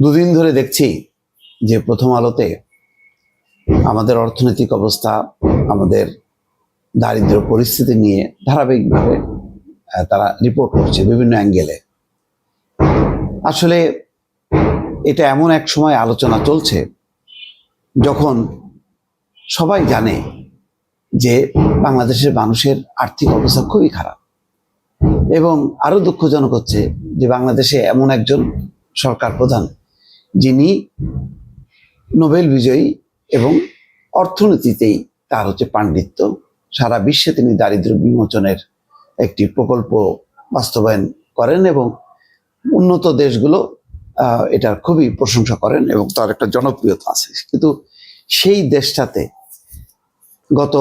দুদিন ধরে দেখছি যে প্রথম আলোতে আমাদের অর্থনৈতিক অবস্থা, আমাদের দারিদ্র পরিস্থিতি নিয়ে ধারাবাহিকভাবে তারা রিপোর্ট করছে বিভিন্ন অ্যাঙ্গেলে আসলে এটা এমন এক সময় আলোচনা চলছে যখন সবাই জানে যে বাংলাদেশের মানুষের আর্থিক অবস্থা খুবই খারাপ এবং আরও দুঃখজনক হচ্ছে যে বাংলাদেশে এমন একজন সরকার প্রধান যিনি নোবেল বিজয়ী এবং অর্থনীতিতেই তার হচ্ছে পাণ্ডিত্য, সারা বিশ্বে তিনি দারিদ্র বিমোচনের একটি প্রকল্প বাস্তবায়ন করেন এবং উন্নত দেশগুলো এটার খুবই প্রশংসা করেন এবং তার একটা জনপ্রিয়তা আছে। কিন্তু সেই দেশটাতে গত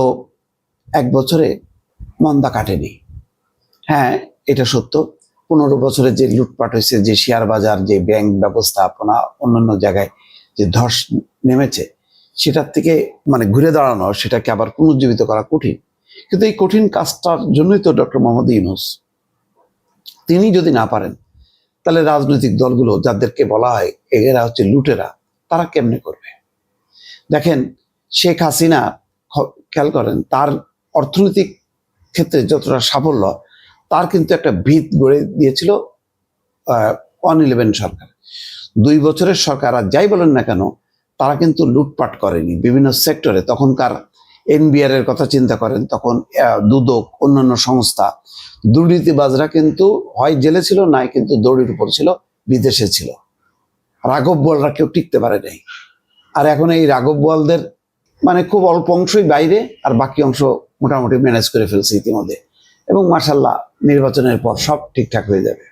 এক বছরে মন্দা কাটেনি। হ্যাঁ এটা সত্য। পনেরো বছরে যে লুটপাট হয়েছে, যে শেয়ার বাজার, যে ব্যাংক ব্যবস্থাপনা, অন্যান্য জায়গায় যে ধস নেমেছে, সেটার থেকে মানে ঘুরে দাঁড়ানো, সেটাকে আবার পুনর্জীবিত করা কঠিন। কিন্তু এই কঠিন কাজটার জন্যই তো ডক্টর মোহাম্মদ ইউনুস, তিনি যদি না পারেন, তাহলে রাজনৈতিক দলগুলো যাদেরকে বলা হয় এরা হচ্ছে লুটেরা, তারা কেমনে করবে? দেখেন, শেখ হাসিনা খেয়াল করেন, তার অর্থনৈতিক ক্ষেত্রে যতটা সাফল্য তার কিন্তু একটা ভিত গড়ে দিয়েছিল ওয়ান ইলেভেন সরকার। দুই বছরের সরকার, আর যাই বলেন না কেন, তারা কিন্তু লুটপাট করেনি বিভিন্ন সেক্টরে। তখনকার এনবিআর এর কথা চিন্তা করেন, তখন দুদক, অন্যান্য সংস্থা, দুর্নীতিবাজরা কিন্তু হয় জেলে ছিল, নাই কিন্তু দৌড়ির উপর ছিল, বিদেশে ছিল। রাঘব বোয়ালরা কেউ টিকতে পারে নাই। আর এখন এই রাঘব বোয়ালদের মানে খুব অল্প অংশই বাইরে, আর বাকি অংশ মোটামুটি ম্যানেজ করে ফেলছে ইতিমধ্যে। এবং মার্শাল্লাহ নির্বাচনের পর সব ঠিকঠাক হয়ে যাবে।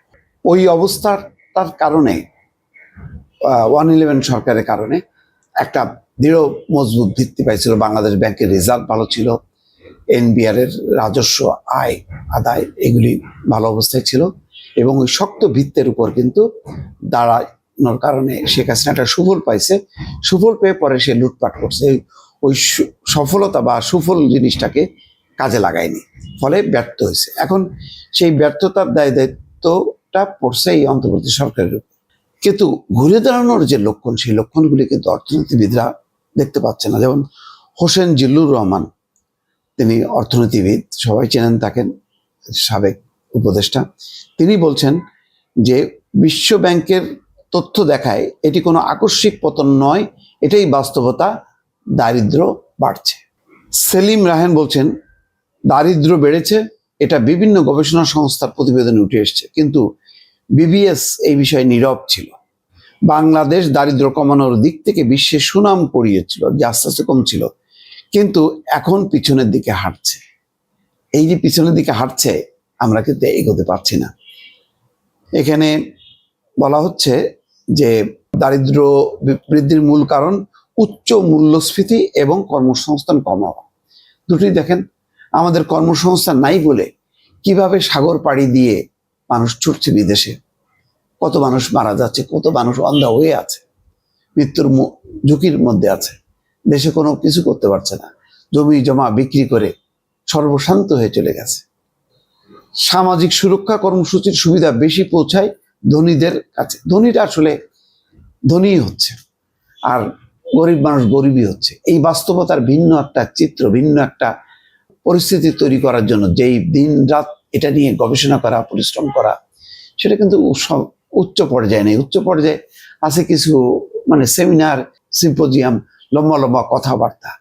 ওই অবস্থাটার কারণে ওয়ান ইলেভেন সরকারের কারণে একটা দৃঢ় মজবুত ভিত্তি পাইছিল। বাংলাদেশ ব্যাংকের রেজাল্ট ভালো ছিল, এনবিআর এর রাজস্ব আয়, আদায় এগুলি ভালো অবস্থায় ছিল এবং ওই শক্ত ভিত্তের উপর কিন্তু দাঁড়ানোর কারণে শেখ হাসিনা একটা সুফল পাইছে। সুফল পেয়ে পরে সে লুটপাট করছে। ওই সফলতা বা সুফল জিনিসটাকে কাজে লাগায়নি, ফলে ব্যর্থ হয়েছে। এখন সেই ব্যর্থতার দায় দায়িত্বটা পড়ছে এই অন্তর্বর্তী সরকারের উপর। কিন্তু ঘুরে দাঁড়ানোর যে লক্ষণ, সেই লক্ষণগুলি কিন্তু অর্থনীতিবিদরা দেখতে পাচ্ছে না। যেমন হোসেন জিল্লুর রহমান, তিনি অর্থনীতিবিদ, সবাই চেনেন থাকেন সাবেক উপদেষ্টা। তিনি বলছেন যে বিশ্ব ব্যাংকের তথ্য দেখায় এটি কোনো আকস্মিক পতন নয়, এটাই বাস্তবতা দারিদ্র বাড়ছে। সেলিম রাহেন বলছেন দারিদ্র বেড়েছে, এটা বিভিন্ন গবেষণা সংস্থার প্রতিবেদনে উঠে এসছে। কিন্তু বিবিএস এই বিষয়ে নীরব ছিল। বাংলাদেশ দারিদ্র কমানোর দিক থেকে বিশ্বে সুনাম করিয়েছিল, যে আস্তে আস্তে কমছিল, কিন্তু এখন পিছনের দিকে হাঁটছে। এই যে পিছনের দিকে হাঁটছে, আমরা কিন্তু এগোতে পারছি না। এখানে বলা হচ্ছে যে দারিদ্র বৃদ্ধির মূল কারণ উচ্চ মূল্যস্ফীতি এবং কর্মসংস্থান কম হওয়া দুটি দেখেন আমাদের কর্মসংস্থান নাই বলে কীভাবে সাগর পাড়ি দিয়ে মানুষ ছুটছে বিদেশে? কত মানুষ মারা যাচ্ছে, কত মানুষ অন্ধা হয়ে আছে, মৃত্যুর ঝুঁকির মধ্যে আছে। দেশে কোনো কিছু করতে পারছে না। জমি জমা বিক্রি করে সর্বশান্ত হয়ে চলে গেছে। সামাজিক সুরক্ষা কর্মসূচির সুবিধা বেশি পৌঁছায় ধনীদের কাছে। ধনীরা আসলে ধনী হচ্ছে আর গরিব মানুষ গরিবই হচ্ছে। এই বাস্তবতার ভিন্ন একটা চিত্র, ভিন্ন একটা পরিস্থিতি তৈরি করার জন্য, যেই দিন রাত এটা নিয়ে গবেষণা করা, পরিশ্রম করা, সেটা কিন্তু উচ্চ পর্যায়ে নেই। উচ্চ পর্যায়ে আছে কিছু মানে সেমিনার, সিম্পোজিয়াম, লম্বা লম্বা কথাবার্তা।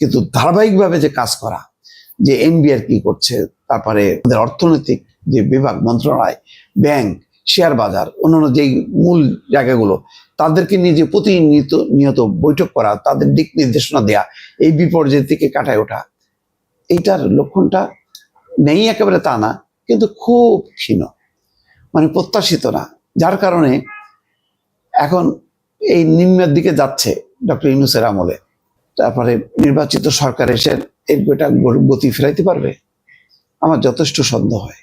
কিন্তু ধারাবাহিকভাবে যে কাজ করা, যে এনবিআর কি করছে, তারপরে আমাদের অর্থনৈতিক যে বিভাগ, মন্ত্রণালয়, ব্যাংক, শেয়ার বাজার, অন্যান্য যেই মূল জায়গাগুলো, তাদেরকে নিয়ে যে প্রতিনিয়ত, নিয়ত বৈঠক করা, তাদের দিক নির্দেশনা দেয়া, এই বিপর্যয় থেকে কাটায় ওঠা এইটার লক্ষণটা নেই একেবারে তা না, কিন্তু খুব ক্ষীণ মানে প্রত্যাশিত না। যার কারণে এখন এই নিম্নের দিকে যাচ্ছে ডক্টর ইউনুসের আমলে। তারপরে নির্বাচিত সরকার এসে এর গতি ফেরাইতে পারবে? আমার যথেষ্ট সন্দেহ হয়।